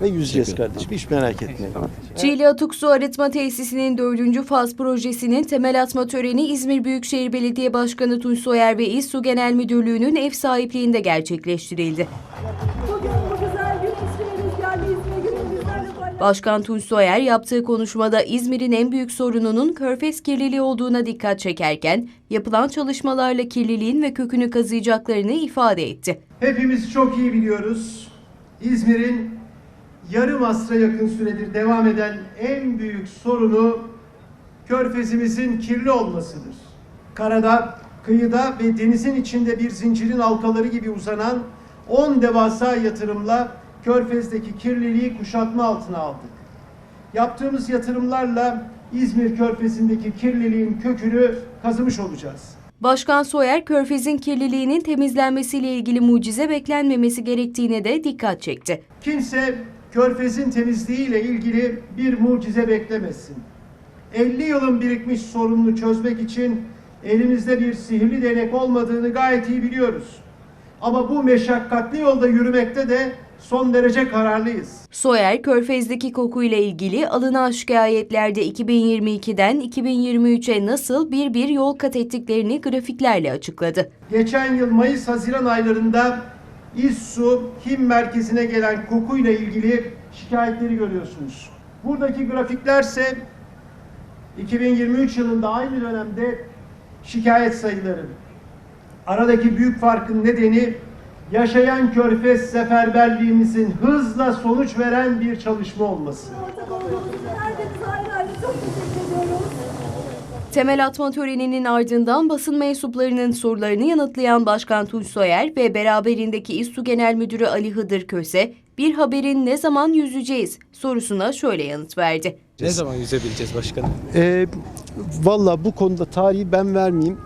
Ve yüzeceğiz kardeşim. Hiç merak etmeyin. Çiğli Atık Su Arıtma Tesisi'nin dördüncü faz projesinin temel atma töreni İzmir Büyükşehir Belediye Başkanı Tunç Soyer ve İSSU Genel Müdürlüğü'nün ev sahipliğinde gerçekleştirildi. Başkan Tunç Soyer yaptığı konuşmada İzmir'in en büyük sorununun körfez kirliliği olduğuna dikkat çekerken yapılan çalışmalarla kirliliğin ve kökünü kazıyacaklarını ifade etti. Hepimiz çok iyi biliyoruz. İzmir'in yarım asra yakın süredir devam eden en büyük sorunu körfezimizin kirli olmasıdır. Karada, kıyıda ve denizin içinde bir zincirin halkaları gibi uzanan 10 devasa yatırımla körfezdeki kirliliği kuşatma altına aldık. Yaptığımız yatırımlarla İzmir körfezindeki kirliliğin kökünü kazımış olacağız. Başkan Soyer, körfezin kirliliğinin temizlenmesiyle ilgili mucize beklenmemesi gerektiğine de dikkat çekti. Kimse körfezin temizliğiyle ilgili bir mucize beklemesin. 50 yılın birikmiş sorununu çözmek için elimizde bir sihirli değnek olmadığını gayet iyi biliyoruz. Ama bu meşakkatli yolda yürümekte de son derece kararlıyız. Soyer, Körfez'deki kokuyla ilgili alınan şikayetlerde 2022'den 2023'e nasıl bir bir yol kat ettiklerini grafiklerle açıkladı. Geçen yıl Mayıs-Haziran aylarında İSSU HİM merkezine gelen kokuyla ilgili şikayetleri görüyorsunuz. Buradaki grafiklerse 2023 yılında aynı dönemde şikayet sayıları. Aradaki büyük farkın nedeni yaşayan körfez seferberliğimizin hızla sonuç veren bir çalışma olması. Temel atma töreninin ardından basın mensuplarının sorularını yanıtlayan Başkan Tunç Soyer ve beraberindeki İSSU Genel Müdürü Ali Hıdır Köse, bir haberin ne zaman yüzeceğiz sorusuna şöyle yanıt verdi. Ne zaman yüzebileceğiz başkanım? Ee, Valla bu konuda tarihi ben vermeyeyim.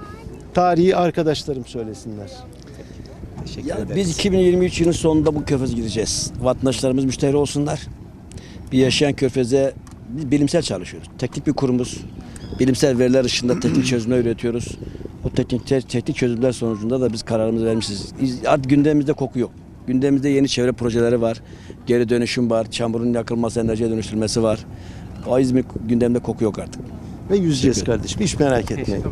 Tarihi arkadaşlarım söylesinler. Teşekkür Ya ederiz. biz 2023 yılın sonunda bu körfeze gideceğiz. Vatandaşlarımız müşteri olsunlar. Bir yaşayan körfeze biz bilimsel çalışıyoruz. Teknik bir kurumuz. Bilimsel veriler ışığında teknik çözümler üretiyoruz. O teknik, te- teknik çözümler sonucunda da biz kararımızı vermişiz. İz- Artık gündemimizde koku yok. Gündemimizde yeni çevre projeleri var. Geri dönüşüm var. Çamurun yakılması, enerjiye dönüştürülmesi var. O İzmir gündemde koku yok artık. Ve yüzeceğiz kardeşim. Hiç merak etmeyin.